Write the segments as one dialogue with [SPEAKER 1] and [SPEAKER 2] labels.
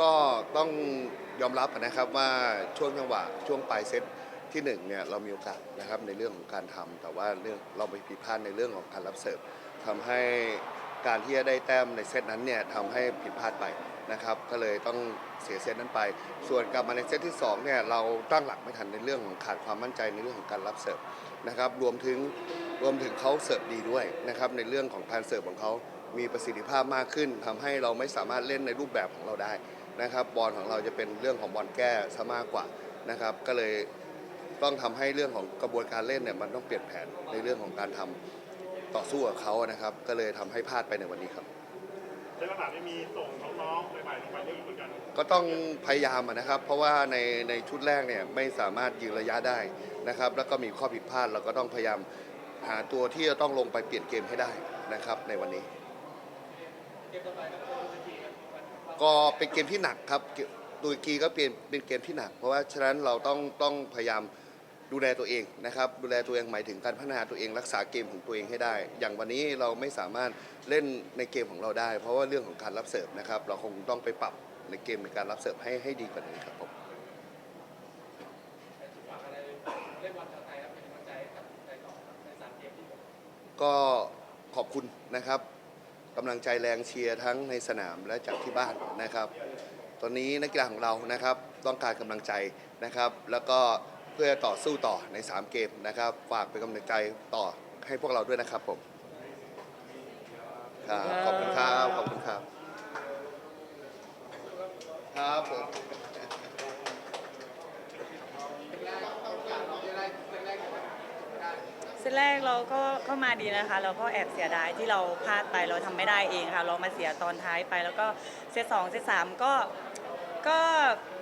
[SPEAKER 1] ก็ต้องยอมรับนะครับว่าช่วงจังหวะช่วงปลายเซตที่หนึ่งเนี่ยเรามีโอกาสนะครับในเรื่องของการทำแต่ว่าเรื่องเราไปผิดพลาดในเรื่องของการรับเสิร์ฟทำให้การที่จะได้แต้มในเซตนั้นเนี่ยทำให้ผิดพลาดไปนะครับก็เลยต้องเสียเซตนั้นไป ส่วนกลับมาในเซตที่สองเนี่ยเราตั้งหลักไม่ทันในเรื่องของขาดความมั่นใจในเรื่องของการรับเสิร์ฟนะครับรวมถึงรวมถึงเขาเสิร์ฟดีด้วยนะครับในเรื่องของการเสิร์ฟของเขามีประสิทธิภาพมากขึ้นทำให้เราไม่สามารถเล่นในรูปแบบของเราได้ นะครับบอลของเราจะเป็นเรื่องของบอลแก้ซะมากกว่านะครับ ก็เลยต้องทำให้เรื่องของกระบวนการเล่นเนี่ยมันต้องเปลี่ยนแผนในเรื่องของการทำต่อสู้กับเขานะครับ ก็เลยทำให้พลาดไปในวันนี้ครับ
[SPEAKER 2] ในขณะที่มีส่งน้องๆใหม่ๆลงไปเล่นเหมือนกัน
[SPEAKER 1] ก็ต้องพยายามอะนะครับ เพราะว่าในในชุดแรกเนี่ยไม่สามารถยืนระยะได้นะครับ แล้วก็มีข้อผิดพลาดเราก็ต้องพยายามหาตัวที่จะต้องลงไปเปลี่ยนเกมให้ได้นะครับในวันนี้ก็ เป็นเกมที่หนักครับเกมตุรกีก็เป็นเป็นเกมที่หนัก เพราะว่าฉะนั้นเราต้องต้องพยายามดูแลตัวเองนะครับ ดูแลตัวเองหมายถึงการพัฒนาตัวเองรักษาเกมของตัวเองให้ได้ อย่างวันนี้เราไม่สามารถเล่นในเกมของเราได้ เพราะว่าเรื่องของการรับเสิร์ฟนะครับ เราคงต้องไปปรับในเกมในการรับเสิร์ฟให้ให้ดีกว่านี้ครับผมก็ขอบคุณนะครับ กำลังใจแรงเชียร์ทั้งในสนามและจากที่บ้านนะครับ ตอนนี้นักกีฬาของเรานะครับต้องการกำลังใจนะครับ แล้วก็เพื่อต่อสู้ต่อใน 3 เกมนะครับ ฝากเป็นกำลังใจต่อให้พวกเราด้วยนะครับผมครับขอบคุณครับขอบคุณครับครับผม
[SPEAKER 3] เซต แรกเราก็เข้ามาดีนะคะ เราก็แอบเสียดายที่เราพลาดไปเราทำไม่ได้เองค่ะ เรามาเสียตอนท้ายไปแล้วก็เซตสองเซตสามก็ก็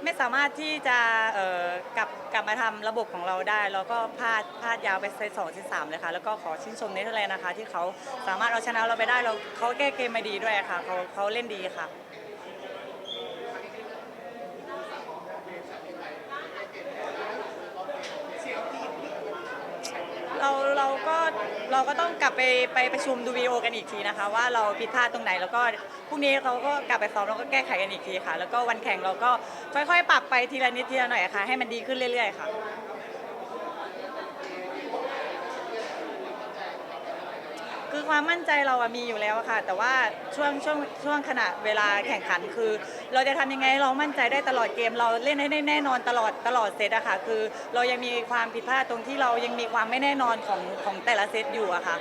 [SPEAKER 3] ไม่สามารถที่จะเอ่อกลับกลับมาทำระบบของเราได้ แล้วก็พลาดพลาดยาวไปเซตสองเซตสามเลยค่ะแล้วก็ขอชื่นชมเนเธอร์แลนด์นะคะ ที่เขาสามารถเอาชนะเราไปได้เราเขาแก้เกมมาดีด้วยค่ะเขาเขาเล่นดีค่ะ เราเราก็ เราก็ต้องกลับไปไปประชุมดูวีโอกันอีกทีนะคะ ว่าเราผิดพลาดตรงไหนแล้วก็พรุ่งนี้เราก็กลับไปซ้อมแล้วก็แก้ไขกันอีกทีค่ะ แล้วก็วันแข่งเราก็ค่อยๆ ปรับไปทีละนิดทีละหน่อยค่ะ ให้มันดีขึ้นเรื่อยๆค่ะ คือความมั่นใจเราอะมีอยู่แล้วอะค่ะ แต่ว่าช่วงช่วงช่วงขณะเวลาแข่งขันคือ เราจะทำยังไงให้เรามั่นใจได้ตลอดเกม เราเล่นให้ได้แน่นอนตลอดตลอดเซตอะค่ะ คือเรายังมีความผิดพลาดตรงที่เรายังมีความไม่แน่นอนของของแต่ละเซตอยู่อะค่ะ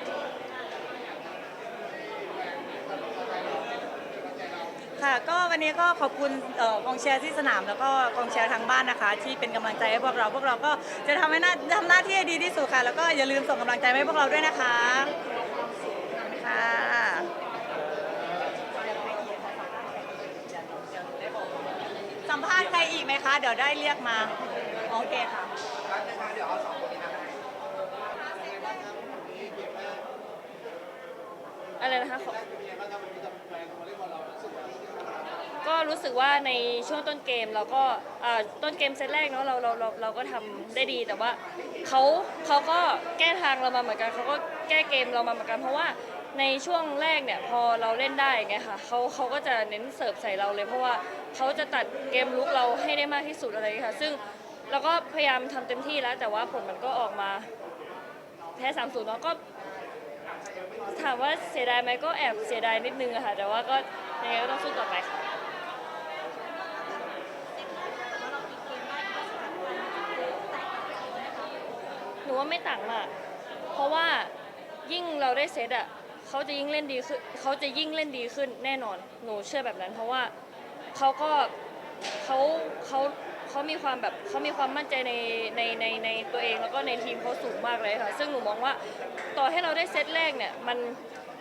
[SPEAKER 3] ค่ะก็วันนี้ก็ขอบคุณเอ่อกองเชียร์ที่สนามแล้วก็กองเชียร์ทางบ้านนะคะ ที่เป็นกำลังใจให้พวกเราพวกเราก็จะทำให้หน้าทำหน้าที่ให้ดีที่สุดค่ะ แล้วก็อย่าลืมส่งกำลังใจมาให้พวกเราด้วยนะคะ ค่ะสัมภาษณ์ใครอีกไหมคะ เดี๋ยวได้เรียกมา โอเคค่ะ
[SPEAKER 4] อะไรนะคะขอก็รู้สึกว่าในช่วงต้นเกมเราก็ต้นเกมเซตแรกเนาะเราเราเราเราก็ทำได้ดีแต่ว่าเขาเขาก็แก้ทางเรามาเหมือนกันเขาก็แก้เกมเรามาเหมือนกันเพราะว่า ในช่วงแรกเนี่ยพอเราเล่นได้อย่างเงี้ยค่ะเขาเขาก็จะเน้นเสิร์ฟใส่เราเลย เพราะว่าเขาจะตัดเกมลุกเราให้ได้มากที่สุดอะไรอย่างเงี้ยค่ะ ซึ่งเราก็พยายามทำเต็มที่แล้ว แต่ว่าผลมันก็ออกมา แพ้สามศูนย์เนาะก็ ถามว่าเสียดายไหมก็แอบเสียดายนิดนึงอะค่ะ แต่ว่าก็ยังไงก็ต้องสู้ต่อไปค่ะ หนูว่าไม่ต่างมาก เพราะว่ายิ่งเราได้เซตอะ เขาจะยิ่งเล่นดีขึ้นเขาจะยิ่งเล่นดีขึ้นแน่นอนหนูเชื่อแบบนั้น เพราะว่าเขาก็เขาเขาเขามีความแบบเขามีความมั่นใจในในในในตัวเองแล้วก็ในทีมเขาสูงมากเลยค่ะ ซึ่งหนูมองว่าต่อให้เราได้เซตแรกเนี่ยมัน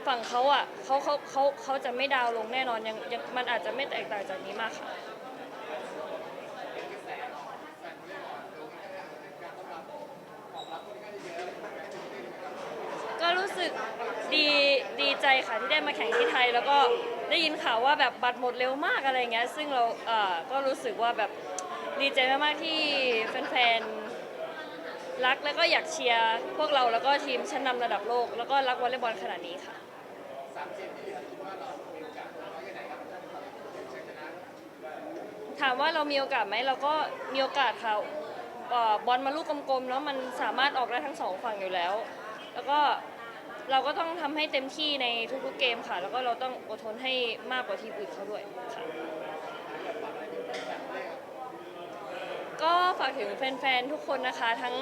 [SPEAKER 4] ฝั่งเขาอะเขาเขาเขาเขาจะไม่ดาวลงแน่นอนยังยังมันอาจจะไม่แตกต่างจากนี้มากค่ะก็รู้สึกดี ใจค่ะที่ได้มาแข่งที่ไทย แล้วก็ได้ยินข่าวว่าแบบบัตรหมดเร็วมากอะไรเงี้ยซึ่งเราเอ่อก็รู้สึกว่าแบบดีใจมากๆที่แฟนๆรักแล้วก็อยากเชียร์พวกเราแล้วก็ทีมชั้นนำระดับโลก แล้วก็รักวอลเลย์บอลขนาดนี้ค่ะ ถามว่าเรามีโอกาสไหมเราก็มีโอกาสค่ะเอ่อบอลมาลูกกลมๆแล้วมันสามารถออกได้ทั้งสองฝั่งอยู่แล้ว แล้วก็ เราก็ต้องทำให้เต็มที่ในทุกๆเกมค่ะ แล้วก็เราต้องอดทนให้มากกว่าทีมอื่นเขาด้วยค่ะ ก็ฝากถึงแฟนๆ ทุกคนนะคะ ทั้ง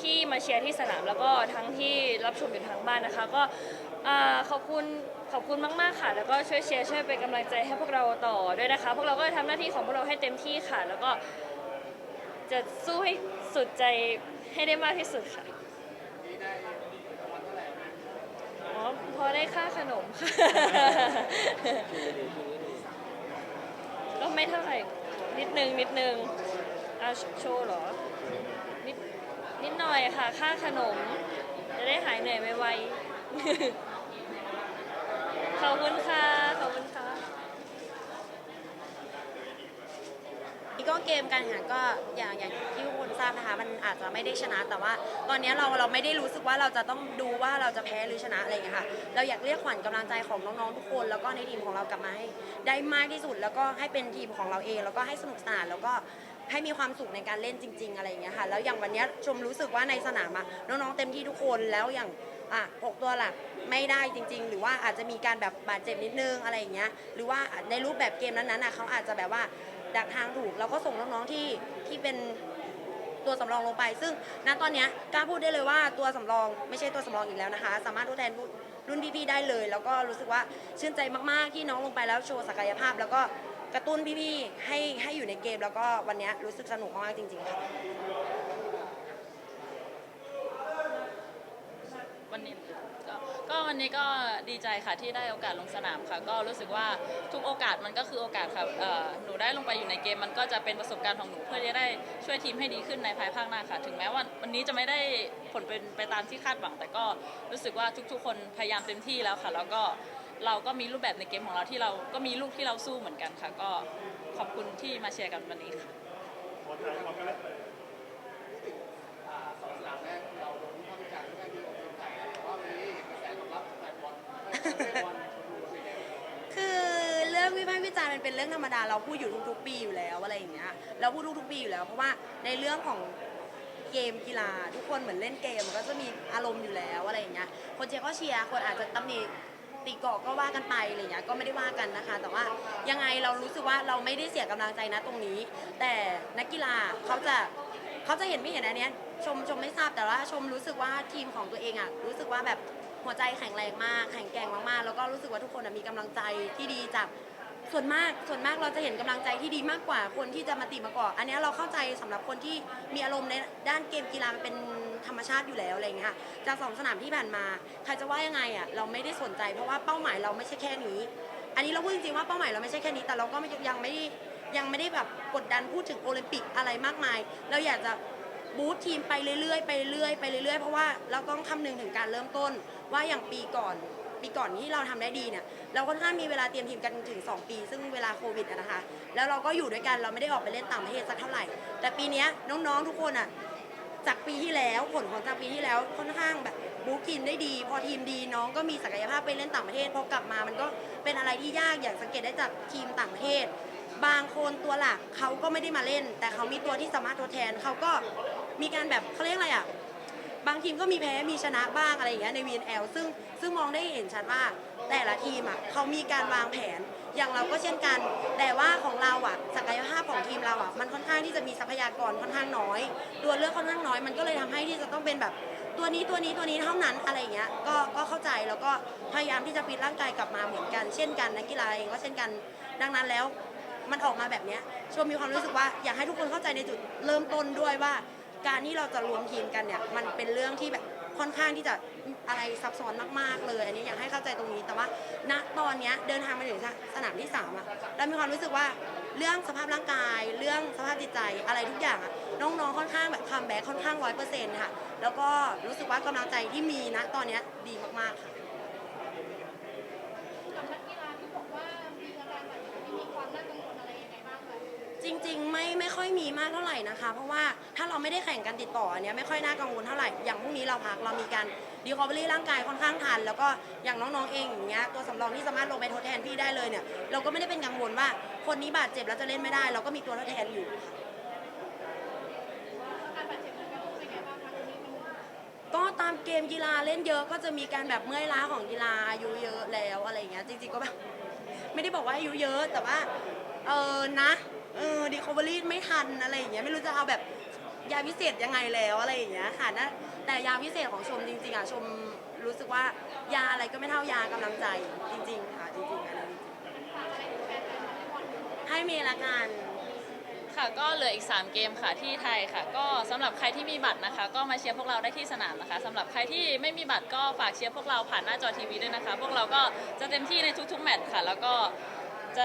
[SPEAKER 4] ที่มาเชียร์ที่สนามแล้วก็ทั้งที่รับชมอยู่ทางบ้านนะคะ ก็อ่าขอบคุณขอบคุณมากๆค่ะ แล้วก็ช่วยเชียร์ช่วยเป็นกำลังใจให้พวกเราต่อด้วยนะคะ พวกเราก็จะทำหน้าที่ของพวกเราให้เต็มที่ค่ะ แล้วก็จะสู้ให้สุดใจให้ได้มากที่สุดค่ะ อ๋อพอได้ค่าขนมค่ะ ก็ไม่เท่าไหร่ นิดนึงนิดนึงเอาโชว์เหรอ นิดนิดหน่อยค่ะ ค่าขนม จะได้หายเหนื่อยไวๆขอบคุณค่ะ ขอบคุณค่ะ
[SPEAKER 5] นี่ก็เกมการแข่งขันก็อย่างอย่างที่ทุกคนทราบนะคะมันอาจจะไม่ได้ชนะแต่ว่า ตอนนี้เราเราไม่ได้รู้สึกว่าเราจะต้องดูว่าเราจะแพ้หรือชนะอะไรอย่างเงี้ยค่ะเราอยากเรียกขวัญกำลังใจของน้องๆทุกคน แล้วก็ในทีมของเรากลับมาให้ได้มากที่สุด แล้วก็ให้เป็นทีมของเราเอง แล้วก็ให้สนุกสนานแล้วก็ให้มีความสุขในการเล่นจริง ๆ อะไรอย่างเงี้ยค่ะแล้วอย่างวันเนี้ยชมรู้สึกว่าในสนามอะน้องๆเต็มที่ทุกคนแล้วอย่างอะหกตัวหลักไม่ได้จริง ๆ หรือว่าอาจจะมีการแบบบาดเจ็บนิดนึงอะไรอย่างเงี้ยหรือว่าในรูปแบบเกมนั้นๆอะเขาอาจจะแบบว่า ดักทางถูกเราก็ส่งน้องๆที่ที่เป็นตัวสำรองลงไป ซึ่งณตอนเนี้ยกล้าพูดได้เลยว่าตัวสำรองไม่ใช่ตัวสำรองอีกแล้วนะคะ สามารถทดแทนรุ่นพี่ๆได้เลย แล้วก็รู้สึกว่าชื่นใจมากๆที่น้องลงไปแล้วโชว์ศักยภาพ แล้วก็กระตุ้นพี่ๆให้ให้อยู่ในเกม แล้วก็วันเนี้ยรู้สึกสนุกมากๆจริงๆค่ะ
[SPEAKER 6] วันนี้ ก็วันนี้ก็ดีใจค่ะที่ได้โอกาสลงสนามค่ะ ก็รู้สึกว่าทุกโอกาสมันก็คือโอกาสค่ะเอ่อหนูได้ลงไปอยู่ในเกมมันก็จะเป็นประสบการณ์ของหนูเพื่อจะได้ช่วยทีมให้ดีขึ้นในภายภาคหน้าค่ะ ถึงแม้ว่าวันนี้จะไม่ได้ผลเป็นไปตามที่คาดหวัง แต่ก็รู้สึกว่าทุกๆ คนพยายามเต็มที่แล้วค่ะ แล้วก็เราก็มีรูปแบบในเกมของเราที่เราก็มีลูกที่เราสู้เหมือนกันค่ะ ก็ขอบคุณที่มาเชียร์กันวันนี้ค่ะ
[SPEAKER 2] หมดใจหมดกันเลย
[SPEAKER 5] คือเรื่องวิพากษ์วิจารณ์มันเป็นเรื่องธรรมดาเราพูดอยู่ทุกๆปีอยู่แล้วอะไรอย่างเงี้ยเราพูดทุกๆปีอยู่แล้ว เพราะว่าในเรื่องของเกมกีฬา ทุกคนเหมือนเล่นเกมมันก็จะมีอารมณ์อยู่แล้วอะไรอย่างเงี้ยคนเชียร์ก็เชียร์คนอาจจะตำหนิตีกรอกก็ว่ากันไปอะไรอย่างเงี้ยก็ไม่ได้ว่ากันนะคะ แต่ว่ายังไงเรารู้สึกว่าเราไม่ได้เสียกำลังใจนะตรงนี้ แต่นักกีฬาเขาจะเขาจะเห็นไม่เห็นอันเนี้ยชมชมไม่ทราบแต่ว่าชมรู้สึกว่าทีมของตัวเองอะรู้สึกว่าแบบ หัวใจแข็งแรงมากแข็งแกร่งมากๆ แล้วก็รู้สึกว่าทุกคนมีกำลังใจที่ดีจากส่วนมากส่วนมากเราจะเห็นกำลังใจที่ดีมากกว่าคนที่จะมาตีมากอกอันนี้เราเข้าใจสำหรับคนที่มีอารมณ์ในด้านเกมกีฬามันเป็นธรรมชาติอยู่แล้วอะไรอย่างเงี้ยค่ะจากสองสนามที่ผ่านมาใครจะว่ายังไงอะเราไม่ได้สนใจเพราะว่าเป้าหมายเราไม่ใช่แค่นี้ อันนี้เราพูดจริงๆว่าเป้าหมายเราไม่ใช่แค่นี้แต่เราก็ยังไม่ยังไม่ได้แบบกดดันพูดถึงโอลิมปิกอะไรมากมาย เราอยากจะ บูตทีมไปเรื่อยๆไปเรื่อยๆไปเรื่อยๆเพราะว่าเราต้องคำนึงถึงการเริ่มต้น ว่าอย่างปีก่อนปีก่อนที่เราทำได้ดีเนี่ยเราค่อนข้างมีเวลาเตรียมทีมกันถึง 2 ปี ซึ่งเวลาโควิดอะนะคะ แล้วเราก็อยู่ด้วยกันเราไม่ได้ออกไปเล่นต่างประเทศสักเท่าไหร่ แต่ปีนี้น้องๆทุกคนอะจากปีที่แล้วผลของจากปีที่แล้วค่อนข้างแบบบูทีมได้ดี พอทีมดีน้องก็มีศักยภาพไปเล่นต่างประเทศพอกลับมามันก็เป็นอะไรที่ยากอย่างสังเกตได้จากทีมต่างประเทศ บางคนตัวหลักเขาก็ไม่ได้มาเล่น แต่เขามีตัวที่สามารถทดแทนเขาก็มีการแบบเขาเรียกอะไรอะบางทีมก็มีแพ้มีชนะบ้างอะไรอย่างเงี้ยใน VNL ซึ่งซึ่งมองได้เห็นชัดว่าแต่ละทีมอะเขามีการวางแผน อย่างเราก็เช่นกัน แต่ว่าของเราอะศักยภาพของทีมเราอะมันค่อนข้างที่จะมีทรัพยากรค่อนข้างน้อย ตัวเลือกค่อนข้างน้อยมันก็เลยทำให้ที่จะต้องเป็นแบบตัวนี้ตัวนี้ตัวนี้เท่านั้นอะไรอย่างเงี้ยก็ก็เข้าใจแล้วก็พยายามที่จะฟิตร่างกายกลับมาเหมือนกัน เช่นกันนักกีฬาเองก็เช่นกัน ดังนั้นแล้ว มันออกมาแบบเนี้ยชมมีความรู้สึกว่าอยากให้ทุกคนเข้าใจในจุดเริ่มต้นด้วยว่า การที่เราจะรวมทีมกันเนี่ยมันเป็นเรื่องที่แบบค่อนข้างที่จะอะไรซับซ้อนมากๆเลย อันนี้อยากให้เข้าใจตรงนี้แต่ว่าณตอนเนี้ยเดินทางมาถึงสนามที่สามอะเรามีความรู้สึกว่าเรื่องสภาพร่างกาย เรื่องสภาพจิตใจอะไรทุกอย่างอะน้องๆค่อนข้างแบบคัมแบ็คค่อนข้างร้อยเปอร์เซ็นต์ค่ะแล้วก็รู้สึกว่ากำลังใจที่มีณตอนเนี้ยดีมากๆค่ะ
[SPEAKER 7] กับนักกีฬาที่บอกว่ามีอาการบาดเจ็บมีความน่ากังวล
[SPEAKER 5] จริงๆ ไม่ไม่ค่อยมีมากเท่าไหร่นะคะ เพราะว่าถ้าเราไม่ได้แข่งกันติดต่ออันเนี้ยไม่ค่อยน่ากังวลเท่าไหร่อย่างพรุ่งนี้เราพักเรามีการดีคอเวอรี่ร่างกายค่อนข้างทัน แล้วก็อย่างน้องๆเองอย่างเงี้ยตัวสำรองที่สามารถลงไปทดแทนพี่ได้เลยเนี่ยเราก็ไม่ได้เป็นกังวลว่าคนนี้บาดเจ็บแล้วจะเล่นไม่ได้ เราก็มีตัวทดแทนอยู่ค่ะ
[SPEAKER 7] การบาดเจ็บของเราเป็นไงบ้างคะตรงนี้มัน
[SPEAKER 5] ก็ตามเกมกีฬาเล่นเยอะก็จะมีการแบบเมื่อยล้าของกีฬาอายุเยอะแล้วอะไรอย่างเงี้ยจริงๆก็แบบไม่ได้บอกว่าอายุเยอะแต่ว่าเออนะ เออดีคอเวอรี่ไม่ทันอะไรอย่างเงี้ยไม่รู้จะเอาแบบยาพิเศษยังไงแล้วอะไรอย่างเงี้ยค่ะนะแต่ยาพิเศษของชมจริง ๆอะชมรู้สึกว่ายาอะไรก็ไม่เท่ายากำลังใจจริง ๆ ค่ะจริงๆอันนี้ให้เมย์ละกัน
[SPEAKER 6] ค่ะก็เหลืออีก 3 เกมค่ะที่ไทยค่ะ ก็สำหรับใครที่มีบัตรนะคะ ก็มาเชียร์พวกเราได้ที่สนามนะคะสำหรับใครที่ไม่มีบัตรก็ฝากเชียร์พวกเราผ่านหน้าจอทีวีด้วยนะคะ พวกเราก็จะเต็มที่ในทุกๆแมตช์ค่ะ แล้วก็ จะ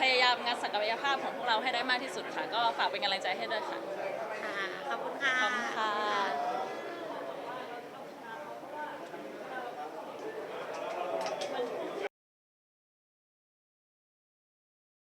[SPEAKER 6] พยายามงานศักยภาพของพวกเราให้ได้มากที่สุดค่ะ ก็ฝากเป็นกำลังใจให้ด้วยค่ะ
[SPEAKER 5] ค่ะ ขอบคุณค่ะ
[SPEAKER 6] ขอบคุณค่ะ